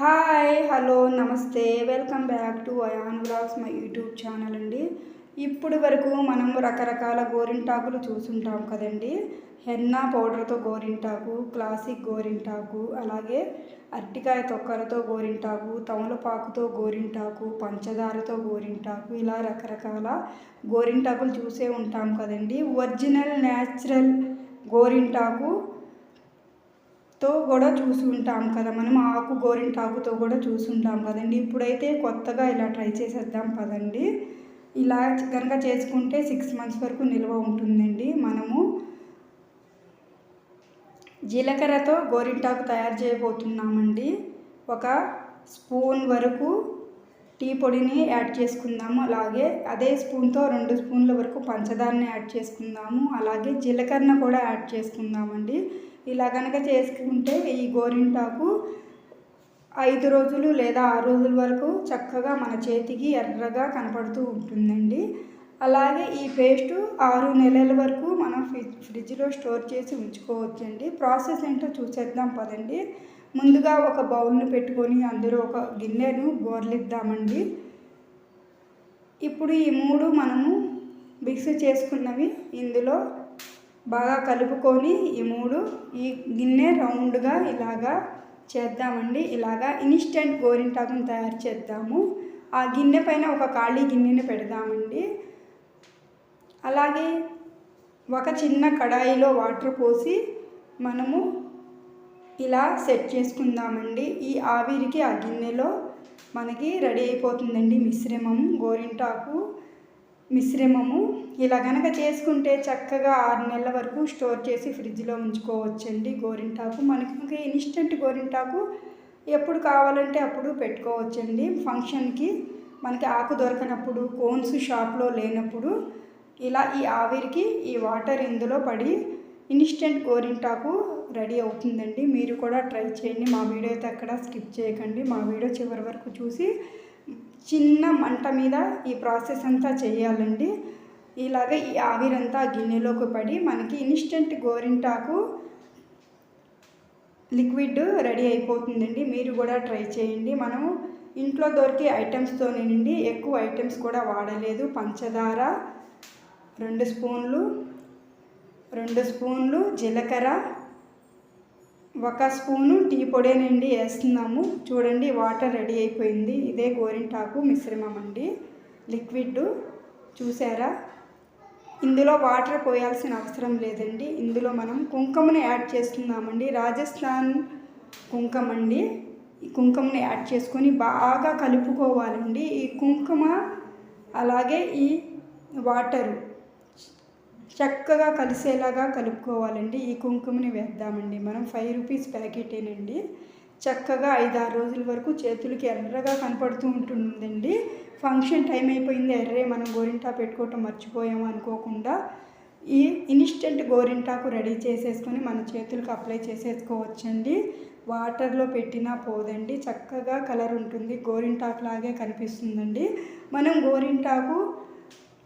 Hi hello నమస్తే. Welcome back to Ayan blogs my YouTube channel అండి. ఇప్పుడు వరకు మనం రకరకాల గోరింటాకులు చూసుంటాం కదండి. హెన్నా పౌడర్తో గోరింటాకు క్లాసిక్ గోరింటాకు అలాగే అరటికాయ తొక్కలతో గోరింటాకు తమలపాకుతో గోరింటాకు పంచదారతో గోరింటాకు ఇలా రకరకాల గోరింటాకులు చూసే ఉంటాం కదండి. ఒరిజినల్ న్యాచురల్ గోరింటాకు తో కూడా చూసి ఉంటాం కదా. మనం ఆకు గోరింటాకుతో కూడా చూసి ఉంటాం కదండి. ఇప్పుడైతే కొత్తగా ఇలా ట్రై చేసేద్దాం పదండి. ఇలా కనుక చేసుకుంటే సిక్స్ మంత్స్ వరకు నిల్వ ఉంటుందండి. మనము జీలకర్రతో గోరింటాకు తయారు చేయబోతున్నామండి. ఒక స్పూన్ వరకు టీ పొడిని యాడ్ చేసుకుందాము. అలాగే అదే స్పూన్తో రెండు స్పూన్ల వరకు పంచదారని యాడ్ చేసుకుందాము. అలాగే జీలకర్ర కూడా యాడ్ చేసుకుందామండి. ఇలా కనుక చేసుకుంటే ఈ గోరింటాకు ఐదు రోజులు లేదా ఆరు రోజుల వరకు చక్కగా మన చేతికి ఎర్రగా కనపడుతూ ఉంటుందండి. అలాగే ఈ పేస్టు ఆరు నెలల వరకు మనం ఫ్రిడ్జ్ ఫ్రిడ్జ్లో స్టోర్ చేసి ఉంచుకోవచ్చండి. ప్రాసెస్ ఏంటో చూసేద్దాం పదండి. ముందుగా ఒక బౌల్ని పెట్టుకొని అందులో ఒక గిన్నెను బోర్లిద్దామండి. ఇప్పుడు ఈ మూడు మనము మిక్స్ చేసుకున్నవి ఇందులో బాగా కలుపుకొని ఈ మూడు ఈ గిన్నె రౌండ్గా ఇలాగా చేద్దామండి. ఇలాగా ఇన్స్టెంట్ గోరింటాకుని తయారు చేద్దాము. ఆ గిన్నె పైన ఒక ఖాళీ గిన్నెని పెడదామండి. అలాగే ఒక చిన్న కడాయిలో వాటర్ పోసి మనము ఇలా సెట్ చేసుకుందామండి. ఈ ఆవిరికి ఆ గిన్నెలో మనకి రెడీ అయిపోతుందండి మిశ్రమం గోరింటాకు. మిశ్రమము. ఇలా కనుక చేసుకుంటే చక్కగా ఆరు నెలల వరకు స్టోర్ చేసి ఫ్రిడ్జ్లో ఉంచుకోవచ్చండి గోరింటాకు. మనకి ఇన్స్టెంట్ గోరింటాకు ఎప్పుడు కావాలంటే అప్పుడు పెట్టుకోవచ్చండి. ఫంక్షన్కి మనకి ఆకు దొరకనప్పుడు కోన్స్ షాప్లో లేనప్పుడు ఇలా ఈ ఆవిరికి ఈ వాటర్ ఇందులో పడి ఇన్స్టెంట్ గోరింటాకు రెడీ అవుతుందండి. మీరు కూడా ట్రై చేయండి. మా వీడియో అయితే అక్కడ స్కిప్ చేయకండి. మా వీడియో చివరి వరకు చూసి చిన్న మంట మీద ఈ ప్రాసెస్ అంతా చేయాలండి. ఇలాగ ఈ ఆవిరంతా గిన్నెలోకి పడి మనకి ఇన్స్టెంట్ గోరింటాకు లిక్విడ్ రెడీ అయిపోతుందండి. మీరు కూడా ట్రై చేయండి. మనం ఇంట్లో దొరికే ఐటమ్స్తో నిండి ఎక్కువ ఐటమ్స్ కూడా వాడలేదు. పంచదార రెండు స్పూన్లు రెండు స్పూన్లు జీలకర్ర ఒక స్పూను టీ పొడి నుండి వేస్తున్నాము. చూడండి వాటర్ రెడీ అయిపోయింది. ఇదే గోరింటాకు మిశ్రమం అండి. లిక్విడ్ చూసారా? ఇందులో వాటర్ పోయాల్సిన అవసరం లేదండి. ఇందులో మనం కుంకుమని యాడ్ చేస్తున్నామండి. రాజస్థాన్ కుంకుమ అండి. ఈ కుంకుమని యాడ్ చేసుకొని బాగా కలుపుకోవాలండి. ఈ కుంకుమ అలాగే ఈ వాటరు చక్కగా కలిసేలాగా కలుపుకోవాలండి. ఈ కుంకుమని వేద్దామండి. మనం ఫైవ్ రూపీస్ ప్యాకెటేనండి. చక్కగా ఐదు ఆరు రోజుల వరకు చేతులకి ఎర్రగా కనపడుతూ ఉంటుందండి. ఫంక్షన్ టైం అయిపోయింది. ఎర్రే మనం గోరింటా పెట్టుకోవటం మర్చిపోయాము అనుకోకుండా ఈ ఇన్స్టెంట్ గోరింటాకు రెడీ చేసేసుకొని మన చేతులకు అప్లై చేసేసుకోవచ్చండి. వాటర్లో పెట్టినా పోదండి. చక్కగా కలర్ ఉంటుంది. గోరింటాకు లాగే కనిపిస్తుందండి. మనం గోరింటాకు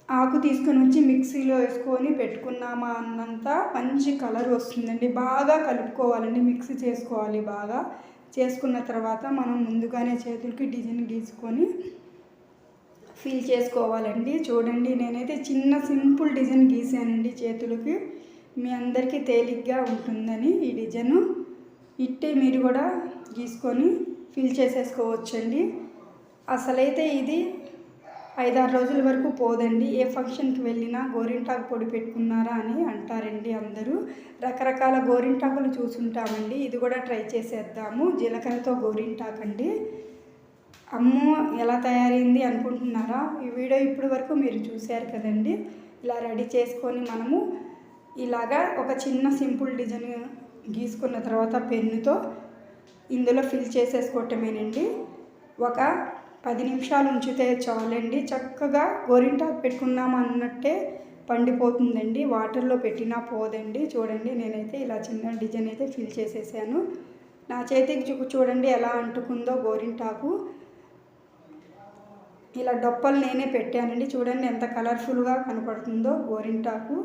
ఆకు తీసుకొని వచ్చి మిక్సీలో వేసుకొని పెట్టుకున్నామా అన్నంత మంచి కలర్ వస్తుందండి. బాగా కలుపుకోవాలండి మిక్సీ చేసుకోవాలి బాగా. చేసుకున్న తర్వాత మనం ముందుగానే చేతులకి డిజైన్ గీసుకొని ఫిల్ చేసుకోవాలండి. చూడండి నేనైతే చిన్న సింపుల్ డిజైన్ గీసానండి చేతులకి. మీ అందరికీ తేలిగ్గా ఉంటుందని ఈ డిజైన్. ఇట్టే మీరు కూడా గీసుకొని ఫిల్ చేసేసుకోవచ్చండి. అసలైతే ఇది ఐదారు రోజుల వరకు పోదండి. ఏ ఫంక్షన్కి వెళ్ళినా గోరింటాకు పొడి పెట్టుకున్నారా అని అంటారండి అందరూ. రకరకాల గోరింటాకులు చూసుంటామండి. ఇది కూడా ట్రై చేసేద్దాము. జీలకర్రతో గోరింటాకు అండి అమ్మో ఎలా తయారైంది అనుకుంటున్నారా? ఈ వీడియో ఇప్పటి వరకు మీరు చూశారు కదండి. ఇలా రెడీ చేసుకొని మనము ఇలాగా ఒక చిన్న సింపుల్ డిజైన్ గీసుకున్న తర్వాత పెన్నుతో ఇందులో ఫిల్ చేసేసుకోవటమేనండి. ఒక పది నిమిషాలు ఉంచితే చాలండి. చక్కగా గోరింటాకు పెట్టుకుందాం అన్నట్టే పండిపోతుందండి. వాటర్లో పెట్టినా పోదండి. చూడండి నేనైతే ఇలా చిన్న డిజైన్ అయితే ఫిల్ చేసేసాను. నా చేతికి చూ చూడండి ఎలా అంటుకుందో గోరింటాకు. ఇలా డొప్పలు నేనే పెట్టానండి. చూడండి ఎంత కలర్ఫుల్గా కనపడుతుందో గోరింటాకు.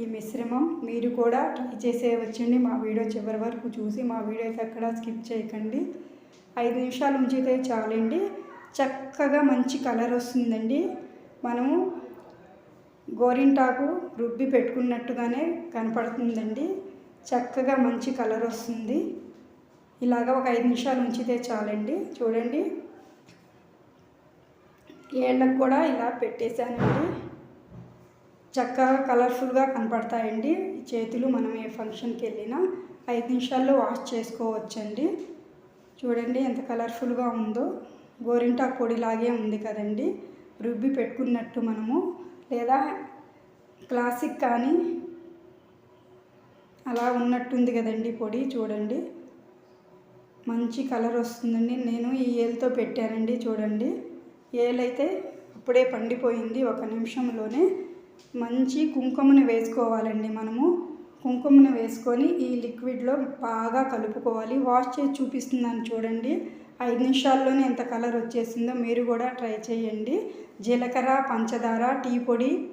ఈ మిశ్రమం మీరు కూడా ట్రై చేసేయవచ్చండి. మా వీడియో చివరి వరకు చూసి మా వీడియో అయితే అక్కడ స్కిప్ చేయకండి. ఐదు నిమిషాలు ఉంచితే చాలండి. చక్కగా మంచి కలర్ వస్తుందండి. మనము గోరింటాకు రుబ్బి పెట్టుకున్నట్టుగానే కనపడుతుందండి. చక్కగా మంచి కలర్ వస్తుంది. ఇలాగ ఒక ఐదు నిమిషాలు ఉంచితే చాలండి. చూడండి. ఏళ్ళకు కూడా ఇలా పెట్టేశానండి. చక్కగా కలర్ఫుల్గా కనపడతాయండి. చేతులు మనం ఏ ఫంక్షన్కి వెళ్ళినా ఐదు నిమిషాల్లో వాష్ చేసుకోవచ్చండి. చూడండి ఎంత కలర్ఫుల్గా ఉందో. గోరింటాకు పొడిలాగే ఉంది కదండి. రుబ్బి పెట్టుకున్నట్టు మనము లేదా క్లాసిక్ కానీ అలా ఉన్నట్టుంది కదండి పొడి. చూడండి. మంచి కలర్ వస్తుందండి. నేను ఈ ఏలుతో పెట్టానండి చూడండి. ఏలైతే అప్పుడే పండిపోయింది. ఒక నిమిషంలోనే మంచి కుంకుమను వేసుకోవాలండి మనము. కుంకుమను వేసుకొని ఈ లిక్విడ్లో బాగా కలుపుకోవాలి. వాష్ చేసి చూపిస్తున్నాను చూడండి. ఐదు నిమిషాల్లోనే ఎంత కలర్ వచ్చేసిందో మీరు కూడా ట్రై చేయండి. జీలకర్ర పంచదార టీ పొడి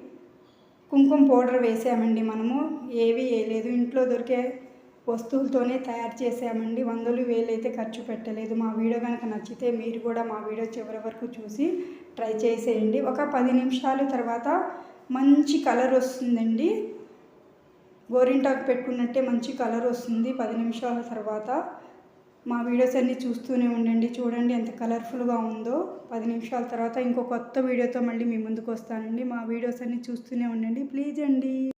కుంకుమ పౌడర్ వేసామండి మనము. ఏవి వేయలేదు. ఇంట్లో దొరికే వస్తువులతోనే తయారు చేసామండి. వందలు వేలైతే ఖర్చు పెట్టలేదు. మా వీడియో కనుక నచ్చితే మీరు కూడా మా వీడియో చివరి వరకు చూసి ట్రై చేసేయండి. ఒక పది నిమిషాల తర్వాత మంచి కలర్ వస్తుందండి. గోరింటాకు పెట్టుకున్నట్టే మంచి కలర్ వస్తుంది. పది నిమిషాల తర్వాత మా వీడియోస్ అన్నీ చూస్తూనే ఉండండి చూడండి ఎంత కలర్ఫుల్గా ఉందో. పది నిమిషాల తర్వాత ఇంకో కొత్త వీడియోతో మళ్ళీ మీ ముందుకు వస్తానండి. మా వీడియోస్ అన్నీ చూస్తూనే ఉండండి. ప్లీజ్ అండి.